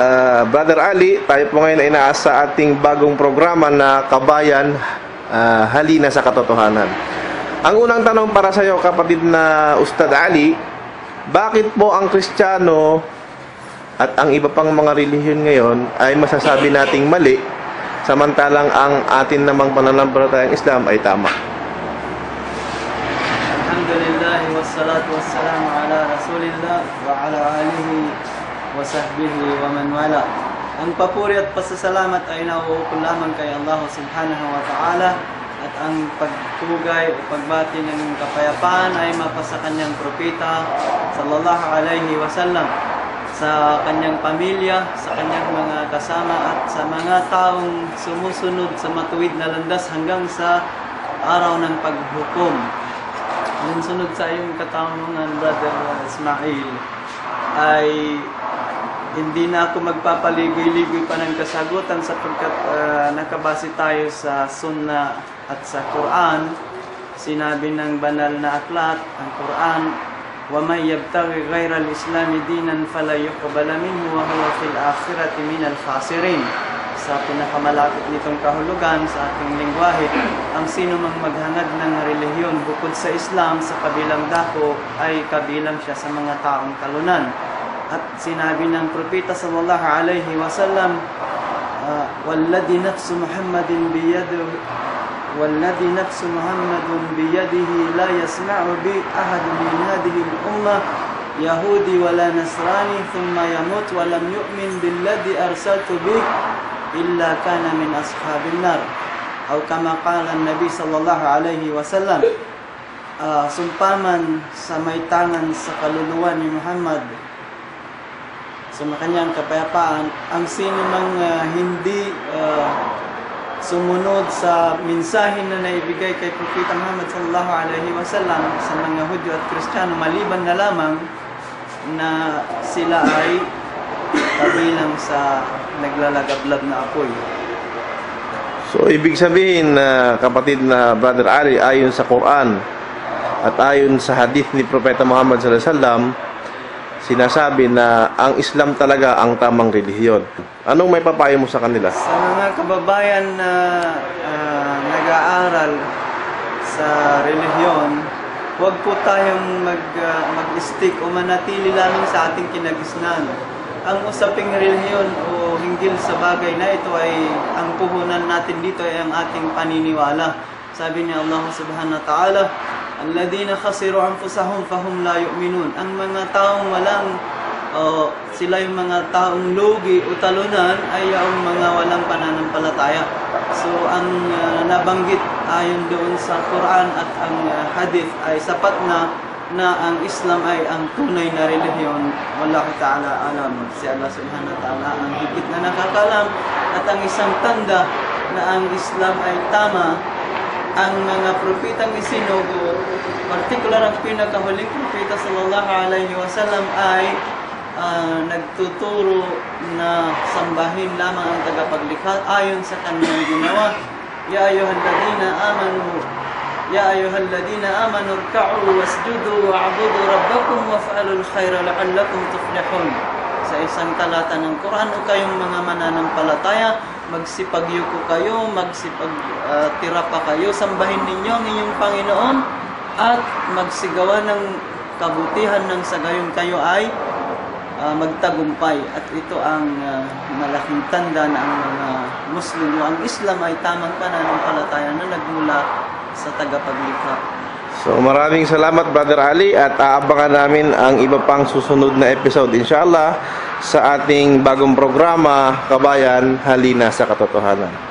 ah, Brother Ali, tayo po ngayon ay inaas sa ating bagong programa na Kabayan ah, Halina sa Katotohanan. Ang unang tanong para sa iyo, kapatid na Ustad Ali, bakit po ang Kristiyano at ang iba pang mga relihiyon ngayon ay masasabi nating mali samantalang ang atin namang pananampalatayang Islam ay tama? Alhamdulillah wassalatu wassalamu ala rasulillah wa ala alihi wa sahbihi wa man wala. Ang papuri at pasasalamat ay nauukol lamang kay Allah subhanahu wa ta'ala at ang pagtugay o pagbati ng kapayapaan ay mapasa kanyang propeta sallallahu alaihi wasallam sa kanyang pamilya, sa kanyang mga kasama at sa mga taong sumusunod sa matuwid na landas hanggang sa araw ng paghukom. Yung sunod sa iyong katanungan, Brother Ismail, ay hindi na ako magpapaligoy-ligoy pa ng kasagutan sapagkat ah, nakabase tayo sa Sunnah at sa Quran. Sinabi ng banal na aklat, ang Quran, وَمَنْ يَبْتَغِ غَيْرَ الْإِسْلَامِ دِينًا فَلَا يُقْبَلَ مِنْهُ وَهُوَ فِي الْآخِرَةِ مِنَ الْخَاسِرِينَ sa pinakamalapit nitong kahulugan sa ating lingwahe, ang sino mang maghangad ng relihiyon bukod sa Islam sa kabilang dako ay kabilang siya sa mga taong kalunan. Sinabi ng propeta sallallahu alaihi wasallam, uh, "Walladhi nafsu Muhammadin biyadihi والذي نفس محمد بيده لا يسمع بي أحد من هذه الأمة يهودي ولا نصراني ثم يموت ولم يؤمن بالذي أرسلت به إلا كان من أصحاب النار أو كما قال النبي صلى الله عليه وسلم Ah, sumpaman sa Muhammad sa kanyang kapayapaan ang sino mang ah, hindi ah, sumunod sa mensahe na naibigay kay Propeta Muhammad sallallahu alaihi wasallam sa mga Hudyo at Kristiyano maliban na lamang na sila ay kabilang sa naglalagablab na apoy. So, ibig sabihin na kapatid na Brother Ali, ayon sa Quran at ayon sa hadith ni Propeta Muhammad sallallahu alaihi wasallam, sinasabi na ang Islam talaga ang tamang relihiyon. Anong may papayo mo sa kanila? Sa mga kababayan na ah, nag-aaral sa relihiyon, huwag po tayong mag, ah, mag-stick o manatili lamang sa ating kinagisnan. Ang usaping relihiyon o hinggil sa bagay na ito ay ang puhunan natin dito ay ang ating paniniwala. Sabi ni Allah subhanahu wa ta'ala, Alladina khasiru anfusahum fahum la yu'minun. Ang mga taong walang o sila yung mga taong lugi o talunan ay yung mga walang pananampalataya. So ang uh, nabanggit ayon doon sa Quran at ang uh, hadith ay sapat na na ang Islam ay ang tunay na relihiyon. Wallahu ta'ala alam. Si Allah subhanahu wa ta'ala ang higit na nakakalam at ang isang tanda na ang Islam ay tama ang mga propetang isinugo, particular ang pinakahuling propeta sallallahu alaihi wasallam ay ah, nagtuturo na sambahin lamang ang tagapaglikha ayon sa kanyang ginawa. Ya ayyuhalladhina amanu Ya ayyuhalladhina amanu irka'u wasjudu wa'budu rabbakum waf'alul khaira la'allakum tuflihun. Sa isang talata ng Quran o kayong mga mananampalataya, magsipag-yuko kayo, magsipag-tira pa kayo, sambahin ninyo ang inyong Panginoon at magsigawa ng kabutihan ng sa gayon kayo ay ah, magtagumpay at ito ang ah, malaking tanda na ang mga Muslim o ang Islam ay tamang pananampalataya na nagmula sa tagapaglikha. So maraming salamat Brother Ali at aabangan namin ang iba pang susunod na episode inshallah sa ating bagong programa Kabayan Halina sa Katotohanan.